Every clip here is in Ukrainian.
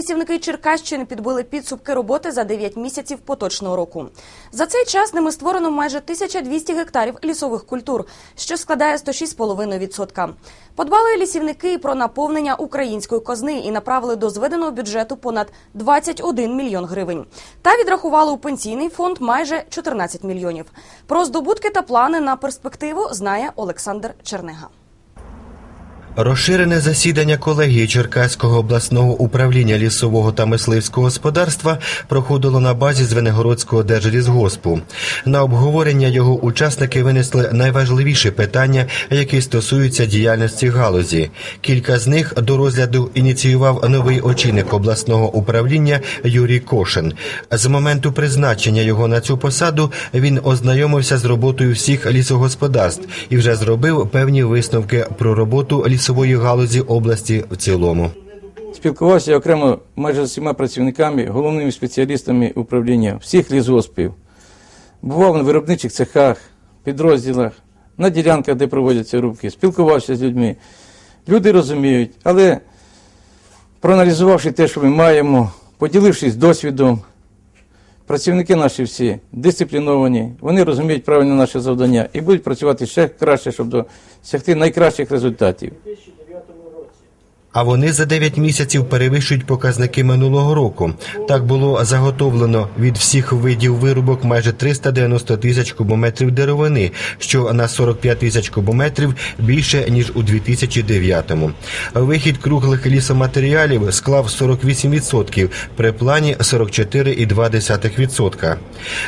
лісівники Черкащини підбили підсумки роботи за 9 місяців поточного року. За цей час ними створено майже 1200 гектарів лісових культур, що складає 106,5%. Подбали лісівники і про наповнення української казни і направили до зведеного бюджету понад 21 мільйон гривень. Та відрахували у пенсійний фонд майже 14 мільйонів. Про здобутки та плани на перспективу знає Олександр Чернега. Розширене засідання колегії Черкаського обласного управління лісового та мисливського господарства проходило на базі Звенигородського держлісгоспу. На обговорення його учасники винесли найважливіші питання, які стосуються діяльності галузі. Кілька з них до розгляду ініціював новий очільник обласного управління Юрій Кошин. З моменту призначення його на цю посаду він ознайомився з роботою всіх лісогосподарств і вже зробив певні висновки про роботу лісової галузі області в цілому. Спілкувався окремо майже з всіма працівниками, головними спеціалістами управління всіх лісгоспів. Бував на виробничих цехах, підрозділах, на ділянках, де проводяться рубки, спілкувався з людьми. Люди розуміють, але проаналізувавши те, що ми маємо, поділившись досвідом, працівники наші всі дисципліновані, вони розуміють правильно наше завдання і будуть працювати ще краще, щоб досягти найкращих результатів. А вони за 9 місяців перевищують показники минулого року. Так було заготовлено від всіх видів вирубок майже 390 тисяч кубометрів деревини, що на 45 тисяч кубометрів більше ніж у 2009-му. Вихід круглих лісоматеріалів склав 48%, при плані 44,2%.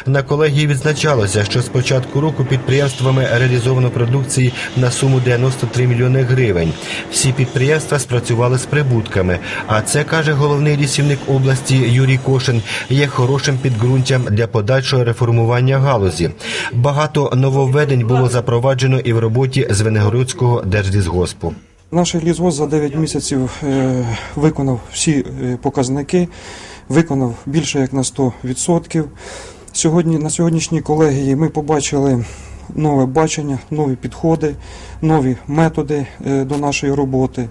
На колегії відзначалося, що з початку року підприємствами реалізовано продукції на суму 93 мільйони гривень. Всі підприємства спрацювали з прибутками. А це каже головний лісівник області Юрій Кошин. Є хорошим підґрунтям для подальшого реформування галузі. Багато нововведень було запроваджено і в роботі Звенигородського держлісгоспу. Наш лісгосп за 9 місяців е, виконав всі е, показники, виконав більше як на 100%. Сьогодні, на сьогоднішній колегії ми побачили нове бачення, нові підходи, нові методи е, до нашої роботи.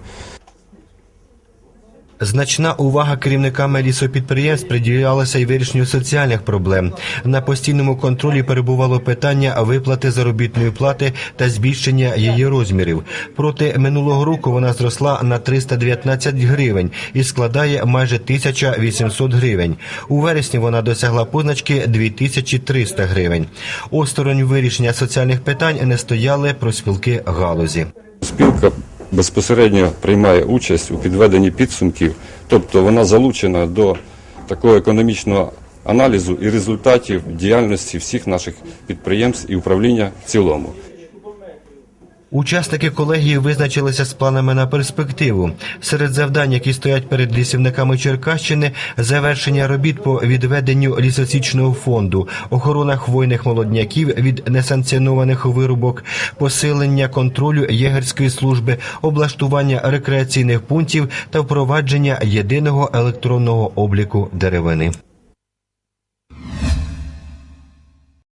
Значна увага керівниками лісопідприємств приділялася й вирішенню соціальних проблем. На постійному контролі перебувало питання виплати заробітної плати та збільшення її розмірів. Проти минулого року вона зросла на 319 гривень і складає майже 1800 гривень. У вересні вона досягла позначки 2300 гривень. Осторонь вирішення соціальних питань не стояли проспілки галузі. Спілка безпосередньо приймає участь у підведенні підсумків, тобто вона залучена до такого економічного аналізу і результатів діяльності всіх наших підприємств і управління в цілому. Учасники колегії визначилися з планами на перспективу. Серед завдань, які стоять перед лісівниками Черкащини, завершення робіт по відведенню лісосічного фонду, охорона хвойних молодняків від несанкціонованих вирубок, посилення контролю єгерської служби, облаштування рекреаційних пунктів та впровадження єдиного електронного обліку деревини.